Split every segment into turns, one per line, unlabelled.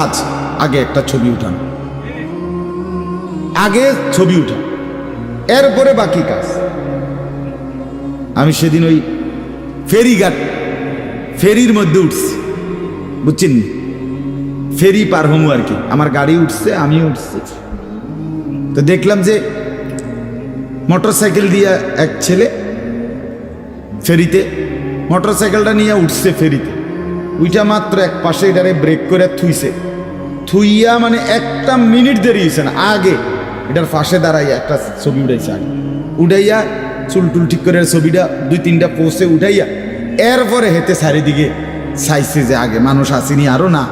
আজ আগে একটা ছবি উঠান। আগে ছবি উঠান। এরপরে বাকি কাজ। আমি সেদিন ওই ফেরিঘাট, ফেরির মধ্যে উঠছি। বুঝছেন? ফেরি পার হমু আর কি। আমার গাড়ি উঠছে আমি উঠছি। তো দেখলাম যে মোটর সাইকেল দিয়ে এক ছেলে ফেরিতে মোটর সাইকেলটা নিয়ে উঠছে ফেরিতে। উইটা মাত্র এক পাশে এটারে ব্রেক করে থুইছে। থুইয়া মানে একটা মিনিট দেরি হয়েছে না, আগে। এটার পাশে দাঁড়াইয়া একটা ছবি উঠাইছে আগে। উঠাইয়া চুল টুল ঠিক করে ছবিটা দুই তিনটা পোস্টে উঠাইয়া এরপরে হেতে চারিদিকে চাইছে যে আগে মানুষ আসেনি আরও না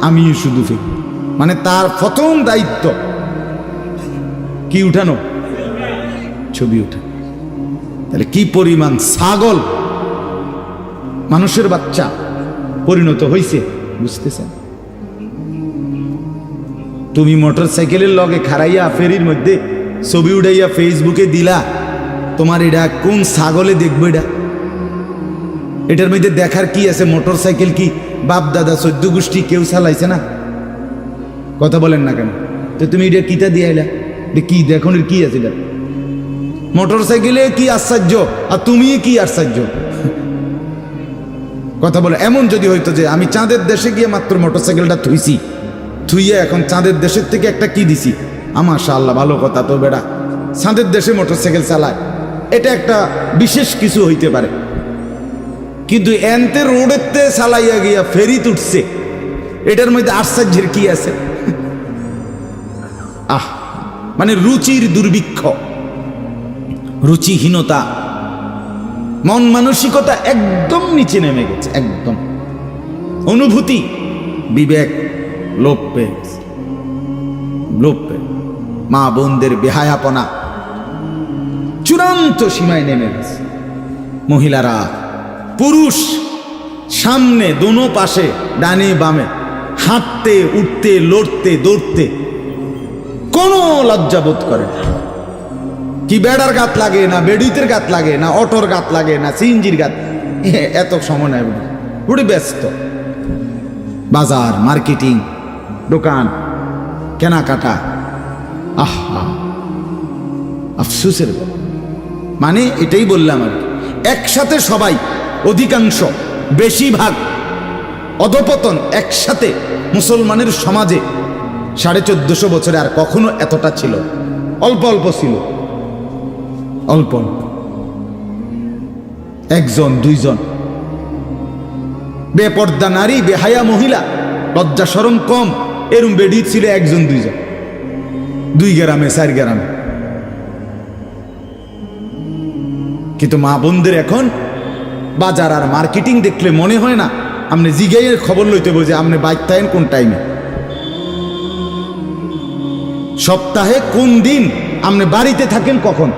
আমি শুধু ফেরি মানে তার প্রথম দায়িত্ব। কি উঠানো? ছবি উঠা। তাহলে কি পরিমাণ ছাগল? মানুষের বাচ্চা। পরিণত হয়েছে বুঝতেছেন? তুমি মোটর সাইকেলের লগে খারাইয়া ফেরির মধ্যে ছবি উঠাইয়া ফেসবুকে দিলা, তোমার এটা কোন ছাগলে দেখবে এটা? এটার মধ্যে দেখার কি আছে? মোটর সাইকেল কি বাপ দাদা চোদ্দ গোষ্ঠী কেউ চালাইছে না? কথা বলেন না কেন? তো তুমি এটা কিটা দিয়ে আইলা? কি দেখুন কি আছে এটা? মোটর সাইকেলে কি আশ্চর্য? আর তুমি কি আশ্চর্য? কথা বলে, এমন যদি হইতো যে আমি চাঁদের দেশে গিয়ে মাত্র মোটর সাইকেলটা থুইছি, থুইয়ে এখন চাঁদের দেশের থেকে একটা কি দিছি? আমার আল্লাহ ভালো কথা তো বেড়া। চাঁদের দেশে মোটর সাইকেল চালায়, এটা একটা বিশেষ কিছু হইতে পারে। কিন্তু এনতে রোডেতে চালাইয়া গিয়া ফেরি তুটছে এটার মধ্যে আশ্চর্যের কি আছে? আহ মানে রুচির দুর্ভিক্ষ, রুচিহীনতা। মন মানসিকতা একদম নিচে নেমে গেছে, একদম। অনুভূতি, বিবেক, লোপ পেয়ে গেছে। লোপ পেয়ে মা বোনদের বেহায়াপনা চূড়ান্ত সীমায় নেমে গেছে। মহিলারা, পুরুষ, সামনে দোনো পাশে, ডানে বামে, হাঁটতে, উঠতে, লড়তে, দৌড়তে, কোনো লজ্জাবোধ করে না। কি বেড়ার গাত লাগে না, বেডিতের গাত লাগে না, অটোর গাত লাগে না, সিএনজির গাত এত সময় নাই বুড়ি। বুড়ি ব্যস্ত। বাজার, মার্কেটিং, দোকান, কেনাকাটা। আহা, আফসুসের মানে এটাই বললাম আর। একসাথে সবাই, অধিকাংশ, বেশিরভাগ, অধপতন, একসাথে মুসলমানের সমাজে সাড়ে চোদ্দশো বছরে আর কখনো এতটা ছিল। অল্প অল্প ছিল। অল্প একজন, দুইজন। বেপর্দা নারী, বেহায়া মহিলা, লজ্জা সরম কম, এরম বেডি ছিল একজন, দুইজন। দুই গ্রামে, চার গ্রামে। কিন্তু মা বোনদের এখন বাজার আর মার্কেটিং দেখলে মনে হয় না আপনি জিগাইয়ের খবর লইতে বোঝে আপনি বাইক থাকেন কোন টাইমে। সপ্তাহে কোন দিন আপনি বাড়িতে থাকেন কখন?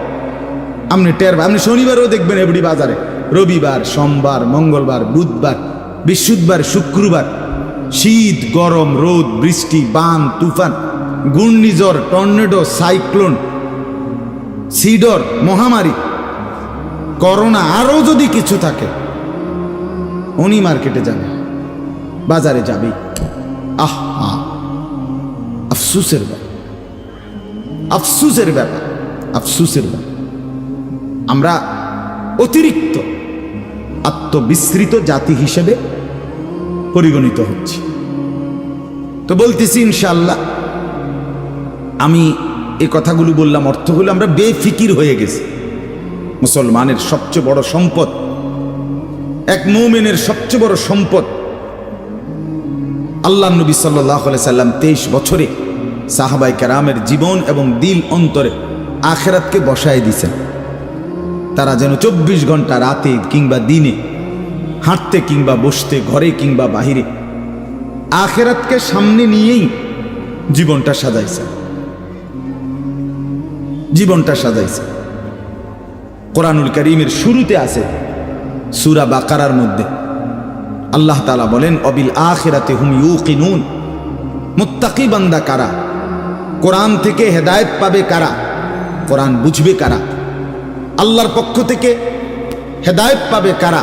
আপনি টের আপনি শনিবারও দেখবেন এবড়ি বাজারে। রবিবার, সোমবার, মঙ্গলবার, বুধবার, বৃহস্পতিবার, শুক্রবার, শীত, গরম, রোদ, বৃষ্টি, বান, তুফান, ঘূর্ণিঝড়, টর্নেডো, সাইক্লোন, সিডর, মহামারী, করোনা, আরও যদি কিছু থাকে, উনি মার্কেটে যাবে, বাজারে যাবে। আহ, আফসুসের ব্যাপার। আফসুসের ব্যাপার আফসুসের ব্যাপার। আমরা অতিরিক্ত আত্মবিস্মৃত জাতি হিসেবে পরিগণিত হচ্ছি। তো বলতেছি ইনশাল্লাহ আমি এই কথাগুলো বললাম অর্থ অর্থগুলো আমরা বেফিকির হয়ে গেছি। মুসলমানের সবচেয়ে বড় সম্পদ, এক মৌমেনের সবচেয়ে বড় সম্পদ আল্লাহ নবী সাল্লাহ সাল্লাম তেইশ বছরে সাহাবাই কেরামের জীবন এবং দিল অন্তরে আখেরাতকে বসায় দিছেন তারা যেন চব্বিশ ঘণ্টা রাতে কিংবা দিনে হাঁটতে কিংবা বসতে, ঘরে কিংবা বাহিরে, আখেরাতকে সামনে নিয়েই জীবনটা সাজাইছে। জীবনটা সাজাইছে। কোরআনুল করিমের শুরুতে আছে সুরা বাকারার মধ্যে। আল্লাহ তালা বলেন, অবিল আখেরাতে হুম ইউকিনুন। মুত্তাকি বান্দা কারা? কোরআন থেকে হেদায়েত পাবে কারা? কোরআন বুঝবে কারা? আল্লাহর পক্ষ থেকে হেদায়ত পাবে কারা?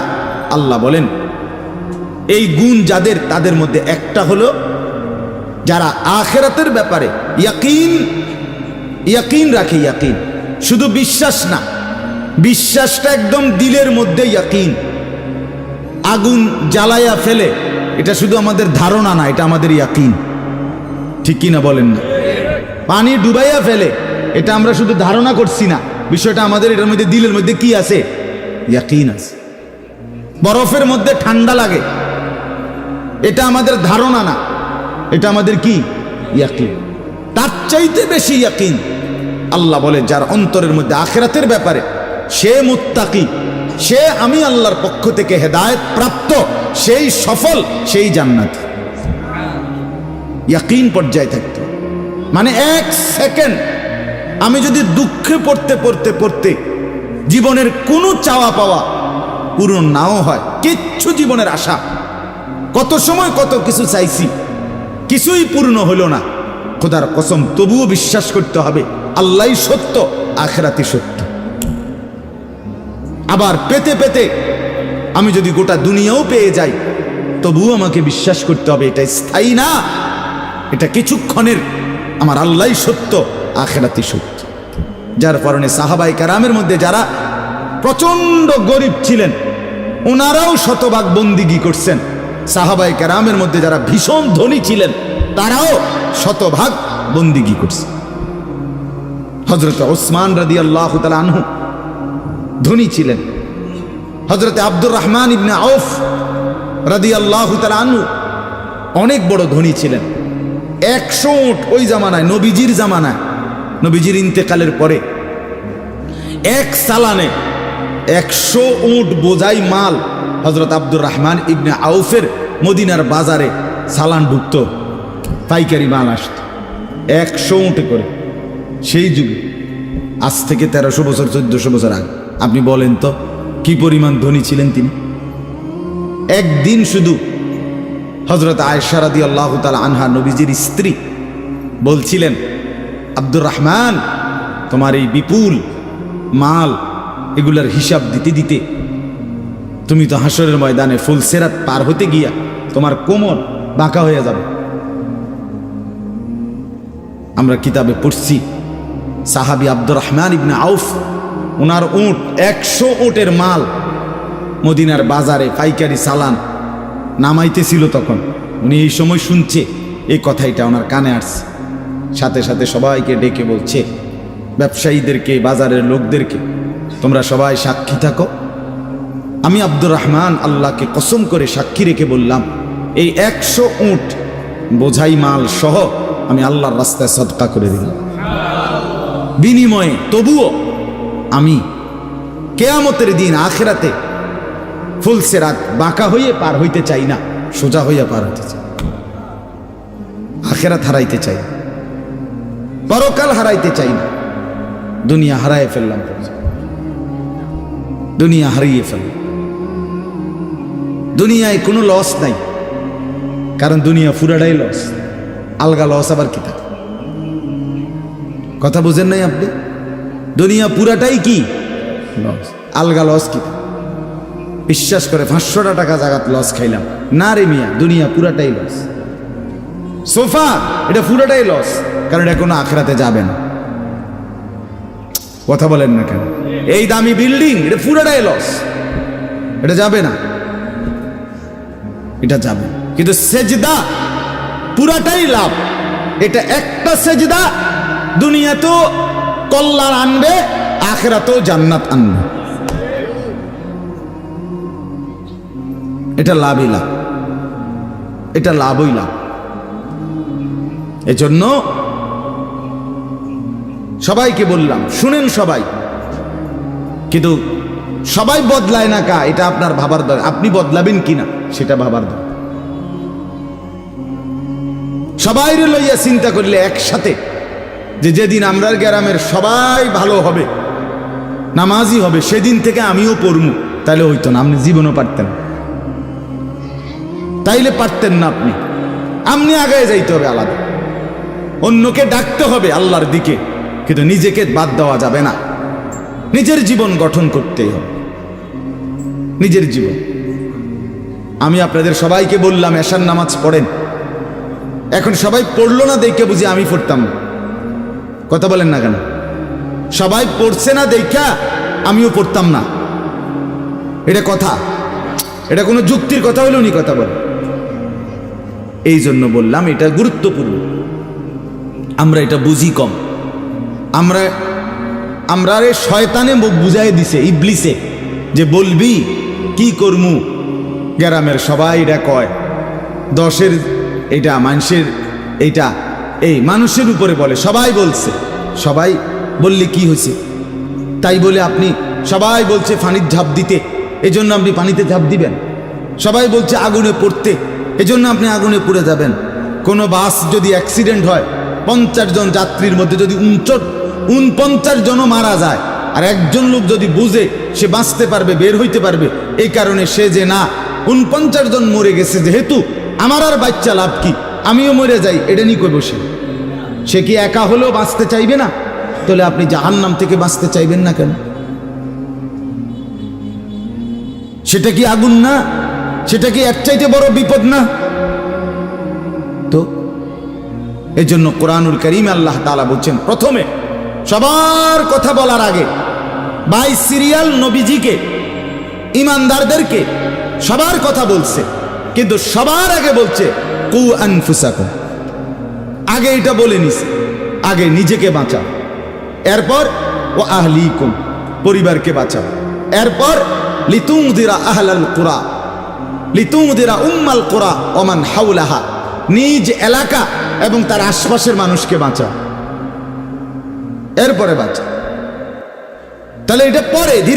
আল্লাহ বলেন, এই গুণ যাদের, তাদের মধ্যে একটা হলো যারা আখেরাতের ব্যাপারে ইয়াকিন ইয়াকিন রাখে ইয়াকিন। শুধু বিশ্বাস না, বিশ্বাসটা একদম দিলের মধ্যে ইয়াকিন। আগুন জ্বালাইয়া ফেলে, এটা শুধু আমাদের ধারণা না, এটা আমাদের ইয়াকিন। ঠিক কিনা বলেন না? পানি ডুবাইয়া ফেলে, এটা আমরা শুধু ধারণা করছি না। বিষয়টা আমাদের এটার মধ্যে, দিলের মধ্যে কি আছে? ইয়াকিন আছে। বরফের মধ্যে ঠান্ডা লাগে। এটা আমাদের ধারণা না। এটা আমাদের কি? ইয়াকিন। তার চাইতে বেশি ইয়াকিন। আল্লাহ বলে, যার অন্তরের মধ্যে আখেরাতের ব্যাপারে সে মুত্তাকি, সে আমি আল্লাহর পক্ষ থেকে হেদায়েত প্রাপ্ত, সেই সফল, সেই জান্নাত। ইয়াকিন পর্যায়ে থাকতে। মানে এক সেকেন্ড আমি যদি দুঃখে পড়তে পড়তে পড়তে জীবনের কোনো চাওয়া পাওয়া পূরণ নাও হয়, কিচ্ছু জীবনের আশা। কত সময় কত কিছু চাইছি, কিছুই পূর্ণ হলো না। খোদার কসম, তবুও বিশ্বাস করতে হবে আল্লাহ সত্য আখেরাতি সত্য। আবার পেতে পেতে আমি যদি গোটা দুনিয়াও পেয়ে যাই, তবুও আমাকে বিশ্বাস করতে হবে, এটা স্থায়ী না, এটা কিছুক্ষণের, আমার আল্লাহ সত্য। আখেরাতি সত্য। যার কারণে সাহাবাই কারামের মধ্যে যারা প্রচণ্ড গরিব ছিলেন ওনারাও শতভাগ বন্দিগি করছেন। সাহাবাই কারামের মধ্যে যারা ভীষণ ধনী ছিলেন, তারাও শতভাগ বন্দিগি করছে হজরত ওসমান রাদি আল্লাহ আনহু ধনী ছিলেন। হজরতে আব্দুর রহমান ইবনে আউফ রাদি আল্লাহ আনহু অনেক বড় ধনী ছিলেন। একশো উঠ ওই জামানায়, নবীজির জামানায় নবীজির ইন্তেকালের পরে এক সালানে একশো উট বোঝাই মাল হজরত আব্দুর রহমান ইবনে আউফের মদিনার বাজারে সালান ঢুকত, পাইকারি মাল আসত। একশো উঠে করে। সেই যুগে, আজ থেকে তেরোশো বছর, চোদ্দশো বছর আগে, আপনি বলেন তো, কি পরিমাণ ধনী ছিলেন তিনি? একদিন শুধু হজরত আয়সারাদি আল্লাহ তালা আনহা নবীজির স্ত্রী বলছিলেন আব্দুর রহমান, তোমার এই বিপুল মাল এগুলার হিসাব দিতে দিতে তুমি তো হাসরের ময়দানে ফুল সেরাত পার হতে গিয়া তোমার কোমর বাঁকা হয়ে যাবে। আমরা কিতাবে পড়ছি, সাহাবি আব্দুর রহমান ইবনে আউফ ওনার উঁট, একশো উটের মাল মদিনার বাজারে পাইকারি সালান নামাইতেছিল তখন। উনি এই সময় শুনছে, এই কথাইটা ওনার কানে আসছে। সাথে সাথে সবাইকে ডেকে বলছে, ব্যবসায়ীদেরকে, বাজারের লোকদেরকে, তোমরা সবাই সাক্ষী থাকো। আমি আব্দুর রহমান আল্লাহকে কসম করে সাক্ষী রেখে বললাম, এই একশো উঁট বোঝাই মাল সহ আমি আল্লাহর রাস্তায় সদকা করে দিলাম। বিনিময়ে তবুও আমি কেয়ামতের দিন আখেরাতে ফুলসে রাত বাঁকা হয়ে পার হইতে চাই না, সোজা হইয়া পার হইতে চাই আখেরাত হারাইতে চাই। পরকাল হারাইতে চাই না। দুনিয়া হারাই ফেললাম দুনিয়া হারিয়ে ফেললাম। দুনিয়ায় কোনো লস নাই। কারণ দুনিয়া পুরাটাই লস আলগা লস আবার কি থাকে কথা বুঝেন নাই আপনি? দুনিয়া পুরাটাই কি? লস আলগা লস কি বিশ্বাস করে পাঁচশোটা টাকা জাগাত লস খাইলাম। না রে মিয়া, দুনিয়া পুরাটাই লস সোফা এটা পুরোটাই লস কারণ এটা কোনো আখড়াতে যাবে না। কথা বলেন না কেন? এই দামি বিল্ডিং এটা পুরোটাই লস এটা যাবে না। এটা যাবে। কিন্তু সেজদা, পুরাটাই লাভ। এটা একটা সেজদা, দুনিয়াতেও কল্যাণ আনবে, আখেরাতেও জান্নাত আনবে। এটা লাভই লাভ। এটা লাভই লাভ। এজন্য সবাইকে বললাম, শুনেন সবাই। কিন্তু সবাই বদলায় না কা, এটা আপনার ভাবার দরকার। আপনি বদলাবেন কিনা, সেটা ভাবার দরকার। সবাই লইয়া চিন্তা করলে একসাথে যে যেদিন আমরার গ্রামের সবাই ভালো হবে, নামাজি হবে, সেদিন থেকে আমিও পড়মু তাহলে হইতো না, আপনি জীবনও পারতেন। তাইলে পারতেন না আপনি। আপনি আগায় যাইতে হবে আলাদা। অন্যকে ডাকতে হবে আল্লাহর দিকে, কিন্তু নিজেকে বাদ দেওয়া যাবে না। নিজের জীবন গঠন করতেই হবে। নিজের জীবন। আমি আপনাদের সবাইকে বললাম, এশার নামাজ পড়েন। এখন সবাই পড়ল না, দেখে বুঝি আমি পড়তাম। কথা বলেন না কেন? সবাই পড়ছে না, দেখা আমিও পড়তাম না। এটা কথা। এটা কোনো যুক্তির কথা হলেও উনি কথা বলেন। এই জন্য বললাম, এটা গুরুত্বপূর্ণ। আমরা এটা বুঝি কম। আমরা আমরা রে শয়তানে বুঝাই দিছে, ইবলিসে, যে বলবি, কি করমু? গ্রামের সবাই এটা কয়। দশের এটা, মানুষের এইটা এই মানুষের উপরে বলে, সবাই বলছে। সবাই বললে কি হয়েছে? তাই বলে আপনি, সবাই বলছে পানির ঝাঁপ দিতে, এজন্য আপনি পানিতে ঝাঁপ দিবেন। সবাই বলছে আগুনে পড়তে, এজন্য আপনি আগুনে পড়ে যাবেন। কোনো বাস যদি অ্যাক্সিডেন্ট হয় পঞ্চাশ জন যাত্রীর মধ্যে যদি উনচট, উনপঞ্চাশ জনও মারা যায়, আর একজন লোক যদি বুঝে সে বাঁচতে পারবে, বের হইতে পারবে, এই কারণে সে যে না, উনপঞ্চাশ জন মরে গেছে যেহেতু, আমার আর বাচ্চা লাভ কি? আমিও মরে যাই, এটা নিয়ে কই বসে সে কি একা হলেও বাঁচতে চাইবে না? তাহলে আপনি জাহান্নাম থেকে বাঁচতে চাইবেন না কেন? সেটা কি আগুন না? সেটা কি এক চাইতে বড় বিপদ না? এই জন্য কোরআনুল করিম আল্লাহ তালা বলছেন, প্রথমে সবার কথা বলার আগে বাই সিরিয়াল নবীজিকে, ইমানদারদেরকে সবার কথা বলছে, কিন্তু সবার আগে বলছে, কু আনফুসাকুম। আগে এটা বলে নিস, আগে নিজেকে বাঁচাও। এরপর ও আহলিকুম, পরিবারকে বাঁচাও। এরপর লিতুং দিরা আহলাল কোরআ লিতুং দিরা উম্মাল কোরআ ওমান হাউলাহা নিজ এলাকা এবং তার আশপাশের মানুষকে বাঁচা। এরপরে বাঁচা। তাহলে এটা পরে ধীরে